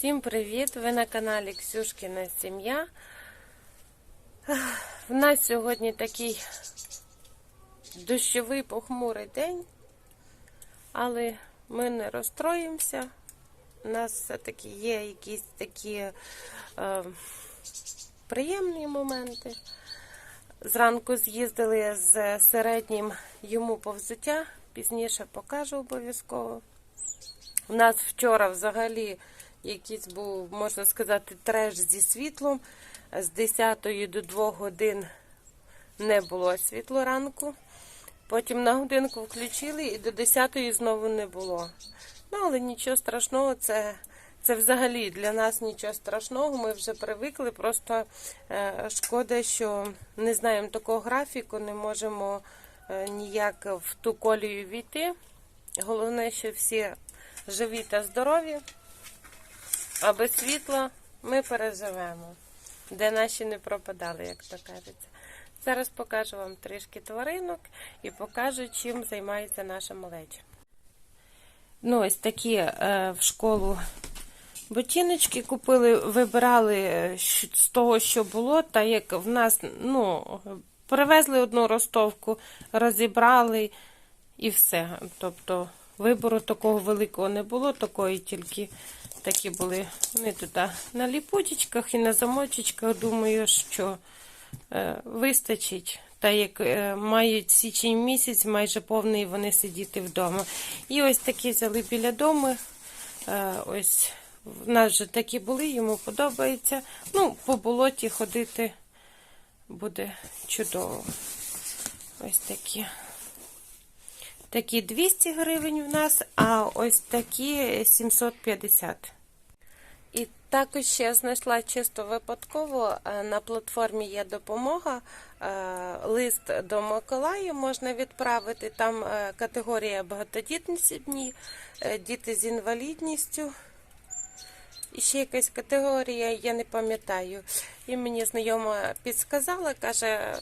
Всім привіт! Ви на каналі Ксюшкіна Сім'я. В нас сьогодні такий дощовий похмурий день, але ми не розстроїмося. У нас все-таки є якісь такі е, приємні моменти. Зранку з'їздили з середнім йому повзуття, пізніше покажу обов'язково. У нас вчора взагалі якийсь був, можна сказати, треш зі світлом. З 10 до 2 годин не було світло ранку. Потім на годинку включили і до 10 знову не було. Ну, але нічого страшного, це, це взагалі для нас нічого страшного. Ми вже привикли. Просто е, шкода, що не знаємо такого графіку, не можемо е, ніяк в ту колію війти. Головне, що всі живі та здорові, а без світла ми переживемо, де наші не пропадали, як то кажеться. Зараз покажу вам трішки тваринок і покажу, чим займається наша малеча. Ну, ось такі е, в школу ботиночки купили, вибирали е, з того, що було, та як в нас, ну, привезли одну ростовку, розібрали і все. Тобто вибору такого великого не було, такої тільки такі були. Вони тут на ліпучечках і на замочечках. Думаю, що е, вистачить. Та як е, мають січень місяць, майже повний вони сидіти вдома. І ось такі взяли біля дому. Е, ось в нас вже такі були, йому подобається. Ну, по болоті ходити буде чудово. Ось такі. Такі 200 гривень в нас, а ось такі 750. І також я знайшла чисто випадково е, на платформі є допомога. е, Лист до Миколая можна відправити. Там е, категорія багатодітні, діти з інвалідністю. І ще якась категорія, я не пам'ятаю. І мені знайома підсказала, каже,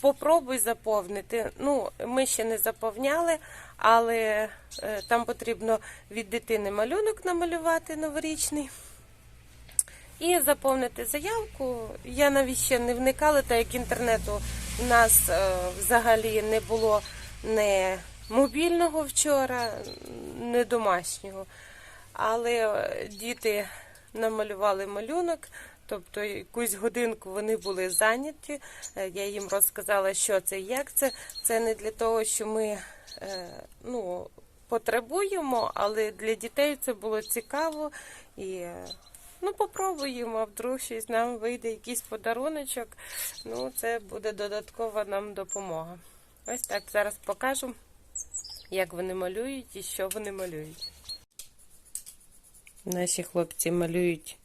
попробуй заповнити. Ну, ми ще не заповняли, але е, там потрібно від дитини малюнок намалювати новорічний. І заповнити заявку. Я навіть ще не вникала, так як інтернету у нас е, взагалі не було не мобільного вчора, не домашнього. Але е, діти намалювали малюнок, тобто якусь годинку вони були зайняті. Е, Я їм розказала, що це і як це. Це не для того, що ми е, ну, потребуємо, але для дітей це було цікаво. І е, ну, попробуємо, а вдруг щось нам вийде якийсь подаруночок. Ну, це буде додаткова нам допомога. Ось так зараз покажу, як вони малюють і що вони малюють. Наші хлопці малюють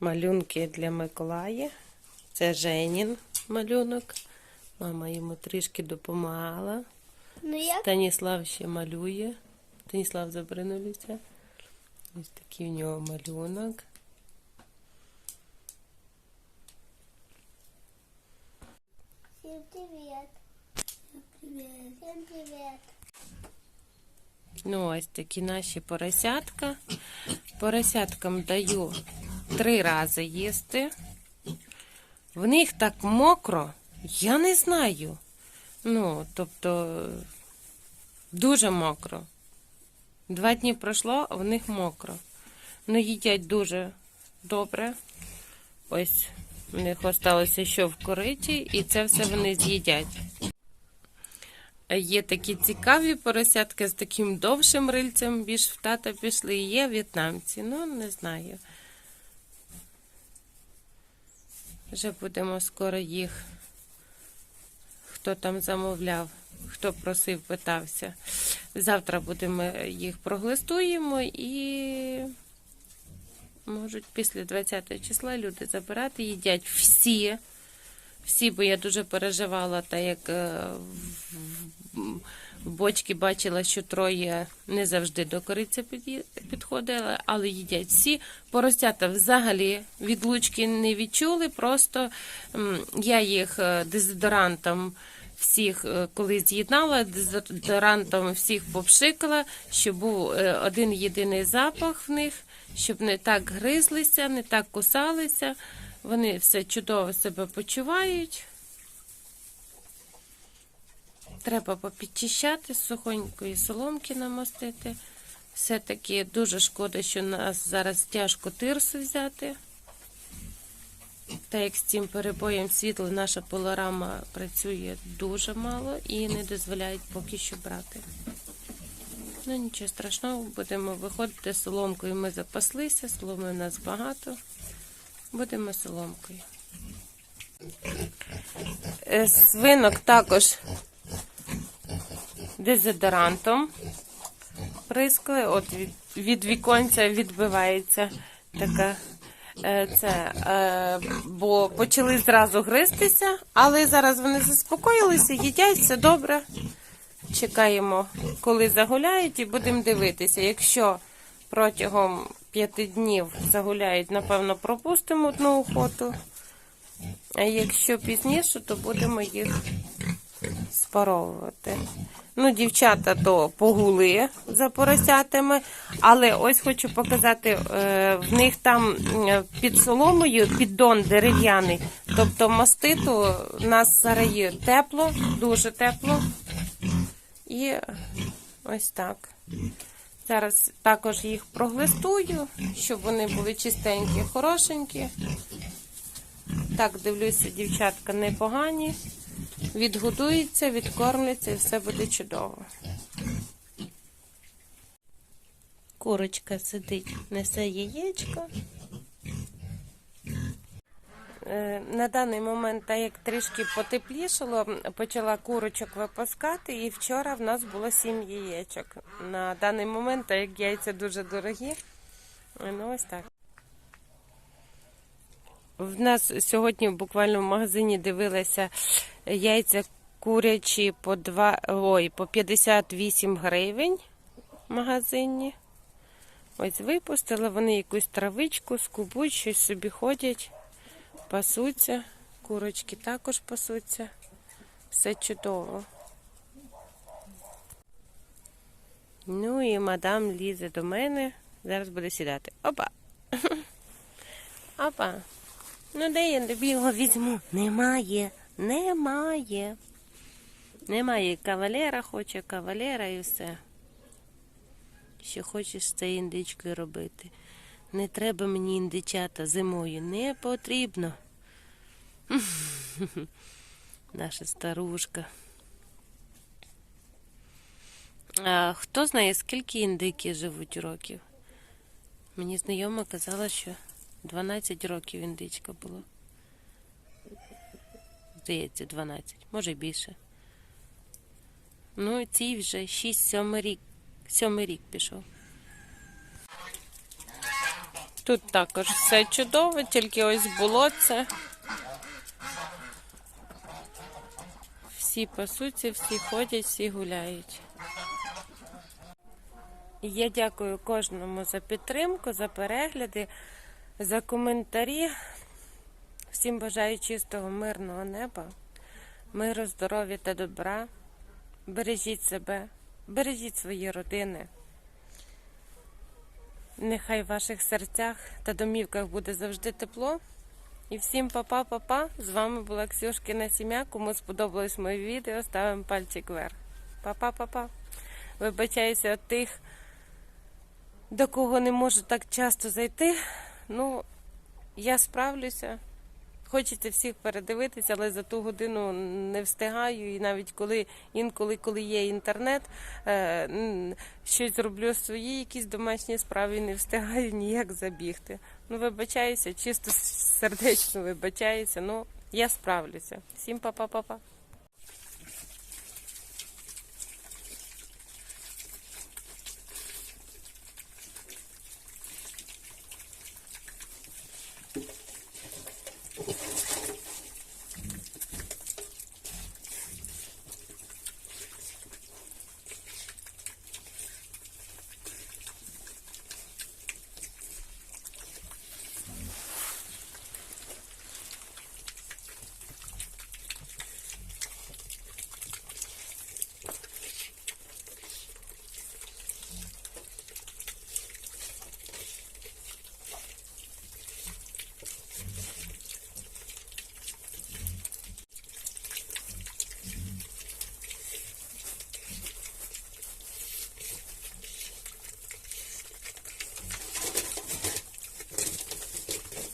малюнки для Миколая. Це Женін малюнок. Мама йому трішки допомагала. Ну як? Станіслав ще малює. Станіслав забринулися. Ось такий в нього малюнок. Всем привет. Всем привет. Всем привет. Ну, ось такі наші поросятка. Поросяткам даю три рази їсти. В них так мокро, я не знаю. Ну, тобто, дуже мокро. Два дні пройшло, а в них мокро. Ну, їдять дуже добре. Ось в них осталося що в кориті, і це все вони з'їдять. Є такі цікаві поросятки з таким довшим рильцем, більш в тата пішли. Є в'єтнамці, ну не знаю. Вже будемо скоро їх. Хто там замовляв, хто просив, питався. Завтра будемо їх проглистуємо і можуть після 20 числа люди забирати, їдять всі. Всі, бо я дуже переживала, та як е, в- бочці бачила, що троє не завжди до кориці підходили, але їдять всі. Поросята взагалі відлучки не відчули. Просто я їх е, дезодорантом всіх, е, коли з'єднала дезодорантом, всіх попшикала, щоб був один єдиний запах в них, щоб не так гризлися, не так кусалися. Вони все чудово себе почувають. Треба попідчищати, сухонької соломки намастити. Все-таки дуже шкода, що нас зараз тяжко тирсу взяти. Та як з цим перебоєм світла наша полорама працює дуже мало і не дозволяють поки що брати. Ну нічого страшного, будемо виходити соломкою. Ми запаслися, соломи у нас багато. Будемо соломкою. Е, Свинок також дезодорантом прискли. От від, від віконця відбивається така. е, Це, е, бо почали зразу гристися, але зараз вони заспокоїлися, їдять, все добре. Чекаємо, коли загуляють, і будемо дивитися. Якщо протягом п'яти днів загуляють, напевно, пропустимо одну охоту. А якщо пізніше, то будемо їх спаровувати. Ну, дівчата то погули за поросятами, але ось хочу показати, е, в них там е, під соломою піддон дерев'яний. Тобто маститу у нас зараз є тепло, дуже тепло. І ось так. Зараз також їх проглистую, щоб вони були чистенькі, хорошенькі. Так, дивлюся, дівчатка непогані. Відгодуються, відкормляться і все буде чудово. Курочка сидить, несе яєчко. Е, На даний момент, так як трішки потеплішало, почала курочок випускати, і вчора в нас було сім яєчок. На даний момент, так як яйця дуже дорогі, ну ось так. В нас сьогодні буквально в магазині дивилася яйця курячі по 2, ой, по 58 гривень в магазині. Ось випустила вони якусь травичку, скубуть, щось собі ходять, пасуться. Курочки також пасуться. Все чудово. Ну і мадам лізе до мене. Зараз буде сідати. Опа. Опа. Ну, де я тобі його візьму? Немає, немає. Немає. Кавалера хоче, кавалера і все. Що хочеш з цією індичкою робити. Не треба мені індичата зимою. Не потрібно. Наша старушка. А хто знає, скільки індики живуть років? Мені знайома казала, що 12 років індичка було. Здається, 12, може більше. Ну, цій вже 6-7 рік. Сьомий рік пішов. Тут також все чудово, тільки ось було це. Всі пасуться, всі ходять, всі гуляють. Я дякую кожному за підтримку, за перегляди, за коментарі. Всім бажаю чистого, мирного неба, миру, здоров'я та добра. Бережіть себе, бережіть свої родини. Нехай в ваших серцях та домівках буде завжди тепло. І всім па-па-па-па. З вами була Ксюшкина сім'я. Кому сподобалось моє відео, ставимо пальчик вверх. Па-па-па-па. Вибачаюся від тих, до кого не можу так часто зайти. Ну, я справлюся. Хочеться всіх передивитися, але за ту годину не встигаю. І навіть коли інколи, коли є інтернет, е, щось роблю свої якісь домашні справи не встигаю ніяк забігти. Ну, вибачаюся, чисто сердечно вибачаюся. Ну, я справлюся. Всім па-па-па-па.